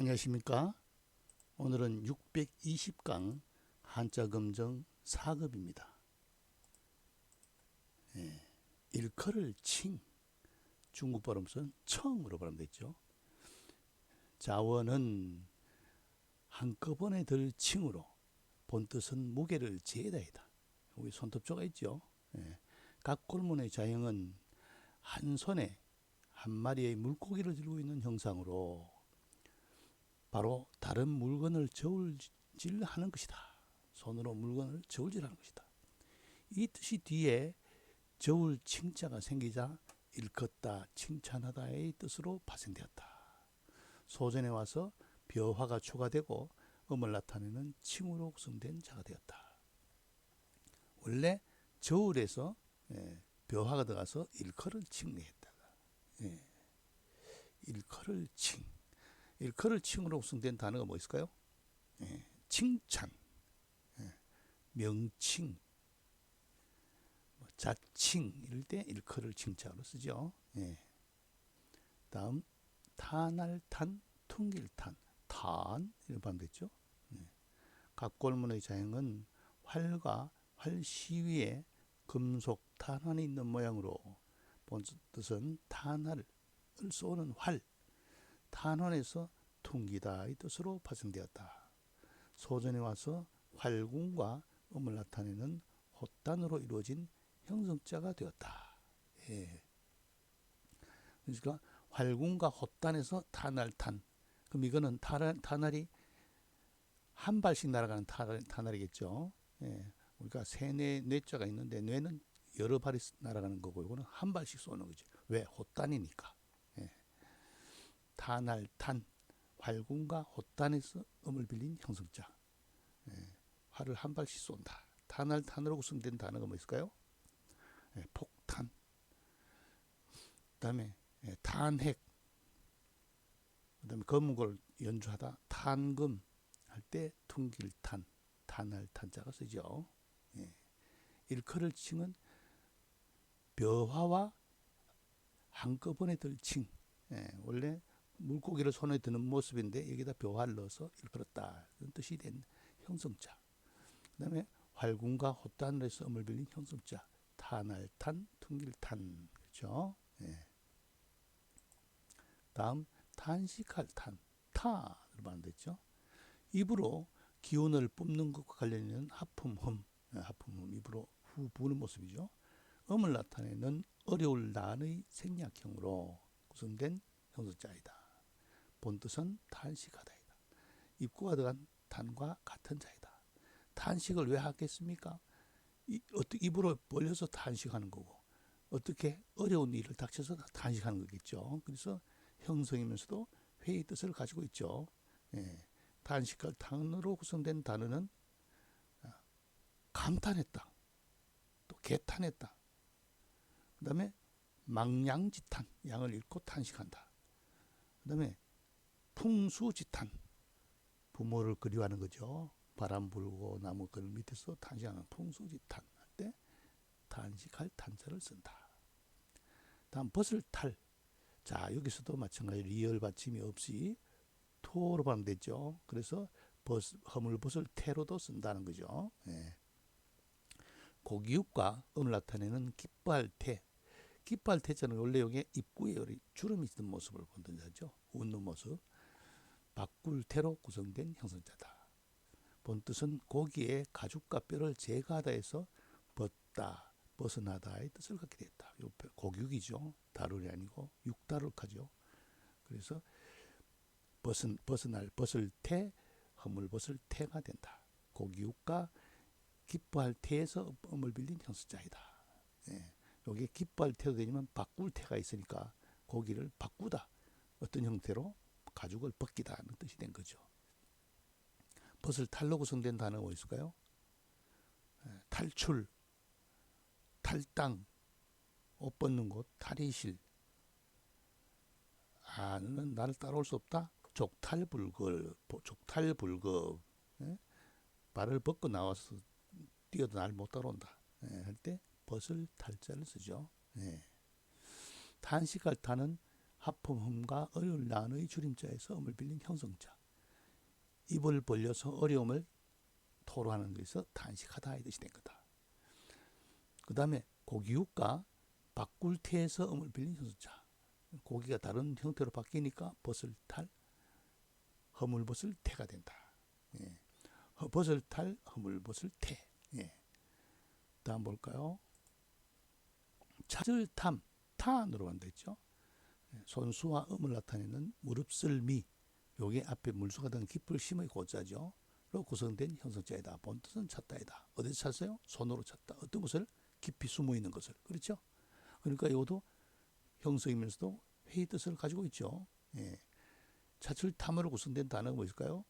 안녕하십니까? 오늘은 620강 한자 검정 4급입니다. 예, 일컬을 칭 중국 발음선 청으로 발음됐죠. 자원은 한꺼번에 들 칭으로 본뜻은 무게를 재다이다. 여기 손톱조가 있죠. 예, 각 골문의 자형은 한 손에 한 마리의 물고기를 들고 있는 형상으로 바로 다른 물건을 저울질하는 것이다. 손으로 물건을 저울질하는 것이다. 이 뜻이 뒤에 저울 칭자가 생기자 일컫다 칭찬하다의 뜻으로 파생되었다. 소전에 와서 벼화가 추가되고 음을 나타내는 칭으로 구성된 자가 되었다. 원래 저울에서 예, 벼화가 들어가서 일컬을 칭했다가 예, 일컬을 칭 일컬을 칭으로 구성된 단어가 뭐 있을까요? 예, 칭찬, 예, 명칭, 뭐 자칭 이럴 때 일컬을 칭자로 쓰죠. 예. 다음 탄알탄, 퉁길탄, 탄 이렇게 발음됐죠. 예. 각골문의 자형은 활과 활 시위에 금속 탄환이 있는 모양으로 본 뜻은 탄알을 쏘는 활, 탄환에서 퉁기다 이 뜻으로 파생되었다. 소전에 와서 활궁과 음을 나타내는 헛단으로 이루어진 형성자가 되었다. 예. 그러니까 활궁과 헛단에서 탄알탄. 그럼 이거는 탄알, 탄알이 한 발씩 날아가는 탄알, 탄알이겠죠. 예. 우리가 세뇌 뇌자가 있는데 뇌는 여러 발이 날아가는 거고 이거는 한 발씩 쏘는 거죠. 왜? 헛단이니까. 예. 탄알, 탄, 활군과 헛단에서 음을 빌린 형성자. 예. 활을 한 발씩 쏜다. 탄알, 탄으로 구성된 단어가 뭐 있을까요? 예. 폭탄. 그다음에 예. 탄핵. 그다음에 검은걸 연주하다 탄금 할때 퉁길탄, 탄알, 탄자가 쓰죠. 예. 일컬을 칭은 벼화와 한꺼번에 들 칭. 예. 원래 물고기를 손에 드는 모습인데 여기다 벼화를 넣어서 일컬었다. 이런 뜻이 된 형성자. 그 다음에 활군과 헛단을 해서 음을 빌린 형성자. 탄알탄, 퉁길탄. 그렇죠? 예. 다음 탄식할 탄. 타로 발음됐죠. 입으로 기운을 뿜는 것과 관련 있는 하품흠. 하품흠 입으로 후 부는 모습이죠. 음을 나타내는 어려울 난의 생략형으로 구성된 형성자이다. 본뜻은 탄식하다이다. 입구가 들어간 탄과 같은 자이다. 탄식을 왜 하겠습니까? 이, 어떻게 입으로 벌려서 탄식하는 거고 어떻게 어려운 일을 닥쳐서 탄식하는 거겠죠. 그래서 형성이면서도 회의 뜻을 가지고 있죠. 예. 탄식할 탄으로 구성된 단어는 감탄했다. 또 개탄했다. 그 다음에 망양지탄, 양을 잃고 탄식한다. 그 다음에 풍수지탄, 부모를 그리워하는 거죠. 바람 불고 나무 그 밑에서 탄식하는 풍수지탄 할 때 탄식할 탄자를 쓴다. 다음 벗을 탈. 자 여기서도 마찬가지로 리얼 받침이 없이 토로 발음됐죠. 그래서 벗, 허물벗을 태로도 쓴다는 거죠. 예. 고기육과 음을 나타내는 기뻐할 태. 기뻐할 태자는 원래 여기에 입구에 주름이 있는 모습을 본뜬자죠. 웃는 모습. 바꿀 태로 구성된 형성자다. 본뜻은 고기의 가죽과 뼈를 제거하다 해서 벗다, 벗어나다의 뜻을 갖게 됐다. 고육이죠. 다룰이 아니고 육다룰하죠. 그래서 벗은, 벗어날 벗을 태, 허물 벗을 태가 된다. 고기육과 기뻐할 태에서 음을 빌린 형수자이다. 예. 여기에 기뻐할 태도 되지만 바꿀 태가 있으니까 고기를 바꾸다. 어떤 형태로 가죽을 벗기다는 뜻이 된 거죠. 벗을 탈로 구성된 단어가 뭐 있을까요? 예. 탈출, 탈당, 옷 벗는 곳, 탈의실. 아, 너는 나를 따라올 수 없다? 족탈불급, 족탈불급. 예? 발을 벗고 나와서 뛰어도 날 못 따라온다. 예, 할때 벗을 탈자를 쓰죠. 예. 탄식할 탄은 하품흠과 어려울 난의 줄임자에서 음을 빌린 형성자. 입을 벌려서 어려움을 토로하는 것에서 단식하다 이 뜻이 된 거다. 그 다음에 고기육과 바꿀태에서 음을 빌린 형성자. 고기가 다른 형태로 바뀌니까 벗을 탈, 허물 벗을 태가 된다. 예. 허- 벗을 탈, 허물 벗을 태. 예. 다음 볼까요? 찾을 탐, 탄으로 간다했죠. 손수와 음을 나타내는 무릅쓸미, 요게 앞에 물수가 든 깊을 심의 고자죠. 로 구성된 형성자이다. 본뜻은 찾다이다. 어디서 찾어요? 손으로 찾다. 어떤 것을? 깊이 숨어 있는 것을. 그렇죠? 그러니까 이것도 형성이면서도 회의 뜻을 가지고 있죠. 예. 찾을 탐으로 구성된 단어가 뭐 있을까요?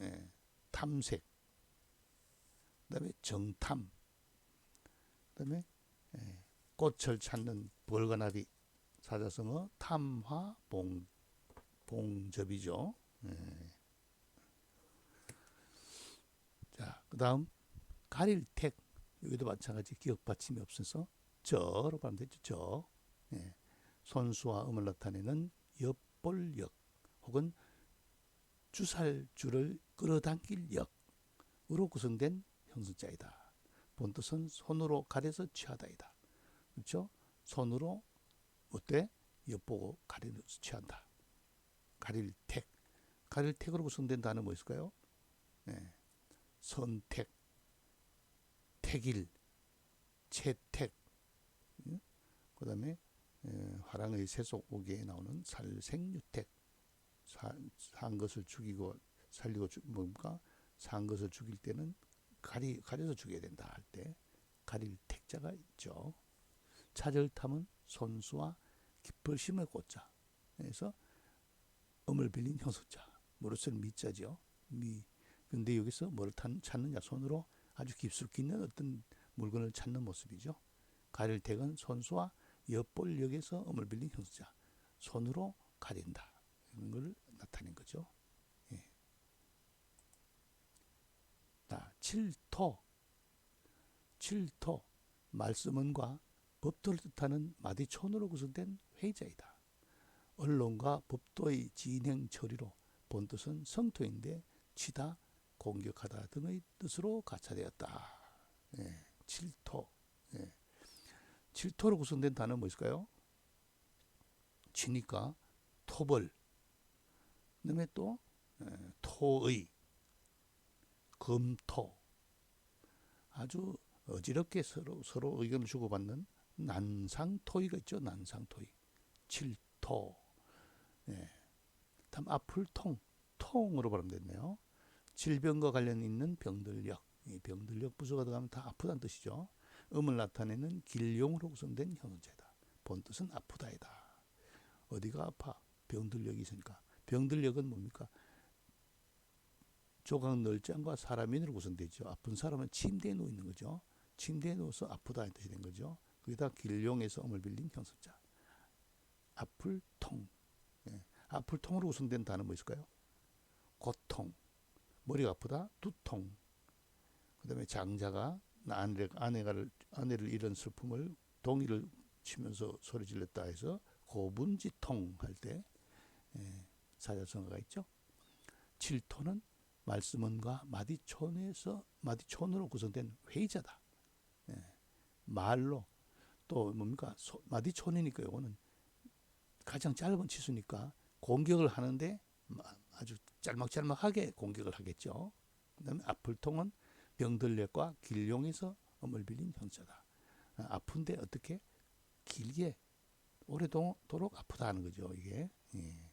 예. 탐색. 그 다음에 정탐. 그 다음에 예. 꽃을 찾는 벌거나비 사자성어 탐화 봉 봉접이죠. 예. 자, 그 다음 가릴택 여기도 마찬가지 기억 받침이 없어서 저로 가면 되죠. 저. 예. 손수와 음을 나타내는 엿볼역 혹은 주살줄을 끌어당길 역으로 구성된 형성자이다. 본뜻은 손으로 가려서 취하다이다. 그렇죠? 손으로 어때? 엿보고 가려서 취한다. 가릴 택. 가릴 택으로 구성된 단어 뭐 있을까요? 네. 선택, 택일, 채택. 그 다음에 화랑의 세속오기에 나오는 살생유택. 사, 산 것을 죽이고 살리고 죽, 뭡니까? 산 것을 죽일 때는 가리, 가려서 죽여야 된다 할 때 가릴 택자가 있죠. 차절탐은 손수와 깊을 심을 꽂자. 그래서 음을 빌린 형소자. 무릇을 미자죠. 미. 근데 여기서 뭘 탄- 찾느냐? 손으로 아주 깊숙이 있는 어떤 물건을 찾는 모습이죠. 가릴택은 손수와 엿볼역에서 음을 빌린 형소자. 손으로 가린다. 이런 걸 나타낸 거죠. 예. 자, 칠토. 칠토. 말씀은과 법도를 뜻하는 마디촌으로 구성된 회의자이다. 언론과 법도의 진행 처리로 본 뜻은 성토인데 치다, 공격하다 등의 뜻으로 가차되었다. 예, 칠토. 예. 칠토로 구성된 단어 뭐 있을까요? 치니까 토벌. 그다음에 또 에, 토의, 검토. 아주 어지럽게 서로 서로 의견을 주고받는 난상토의가 있죠. 난상토의. 칠토. 예. 다음 아플 통. 통으로 발음 됐네요. 질병과 관련 있는 병들력. 이 병들력 부수가 들어가면 다 아프다는 뜻이죠. 음을 나타내는 길용으로 구성된 형용자이다. 본 뜻은 아프다이다. 어디가 아파? 병들력이 있으니까. 병들력은 뭡니까? 조각 널장과 사람인으로 구성되죠. 아픈 사람은 침대에 누워 있는 거죠. 침대에 누워서 아프다 이 뜻이 된 거죠. 거기다 길용에서 음을 빌린 형성자. 아플 통. 예. 아플 통으로 구성된 단어 뭐 있을까요? 고통. 머리가 아프다. 두통. 그 다음에 장자가 아내, 아내가를 아내를 잃은 슬픔을 동이를 치면서 소리 질렀다 해서 고분지통 할때 예, 사자성어가 있죠. 칠토는 말씀원과 마디촌에서 마디촌으로 구성된 회의자다. 예, 말로 또 뭡니까 소, 마디촌이니까 요거는 가장 짧은 치수니까 공격을 하는데 아주 짤막짤막하게 공격을 하겠죠. 그다음에 아플통은 병들력과 길용에서 음을 빌린 형자다. 아, 아픈데 어떻게 길게 오래도록 아프다 하는 거죠. 이게. 예.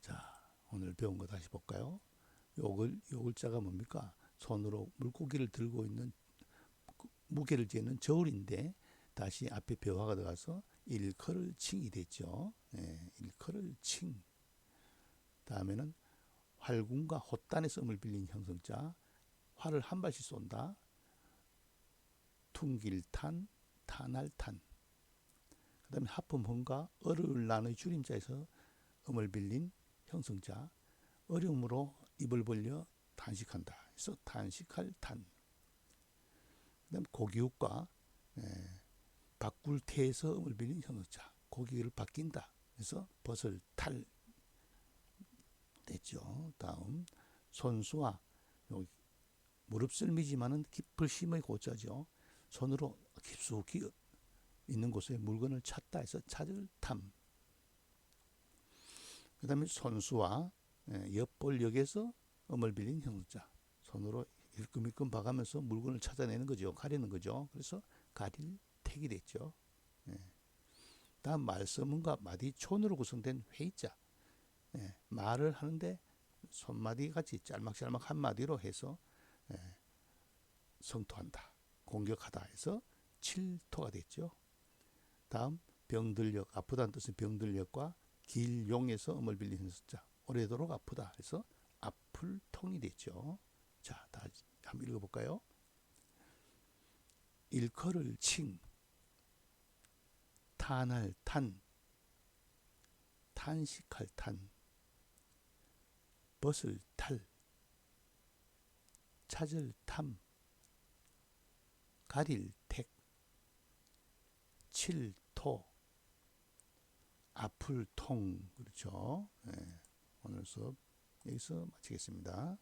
자, 오늘 배운 거 다시 볼까요? 요 글 요 글자가 뭡니까? 손으로 물고기를 들고 있는 그 무게를 재는 저울인데 다시 앞에 벼화가 들어가서 일컬을 칭이 됐죠. 예, 일컬을 칭. 다음에는 활군과 헛단에서 음을 빌린 형성자 활을 한 발씩 쏜다. 퉁길탄, 탄할탄. 그 다음에 하품헌과 어를 난의 줄임자에서 음을 빌린 형성자 어려움으로 입을 벌려 탄식한다. 그래서 탄식할 탄. 그다음 고기육과 예, 바꿀태에서 음을 빌린 형성자 고기를 바뀐다. 그래서 벗을 탈 됐죠. 다음 손수와 여기 무릎 쓸미지만은 깊을 심의 고자죠. 손으로 깊숙이 있는 곳에 물건을 찾다 해서 찾을 탐. 그 다음에 손수와 예, 옆볼역에서 음을 빌린 형자. 손으로 일끔일끔 봐가면서 물건을 찾아내는 거죠. 가리는 거죠. 그래서 가릴 택이 됐죠. 예. 다음 말서문과 마디촌으로 구성된 회의자. 예, 말을 하는데 손마디 같이 짤막짤막 한 마디로 해서 예, 성토한다, 공격하다 해서 칠토가 됐죠. 다음 병들력 아프다는 뜻은 병들력과 길용에서 음을 빌리는 숫자 오래도록 아프다 해서 아플 통이 됐죠. 자, 다 한번 읽어볼까요? 일컬을 칭, 탄할 탄, 탄식할 탄, 벗을 탈, 찾을 탐, 가릴 택, 칠 토, 아플 통 그렇죠. 예, 오늘 수업 여기서 마치겠습니다.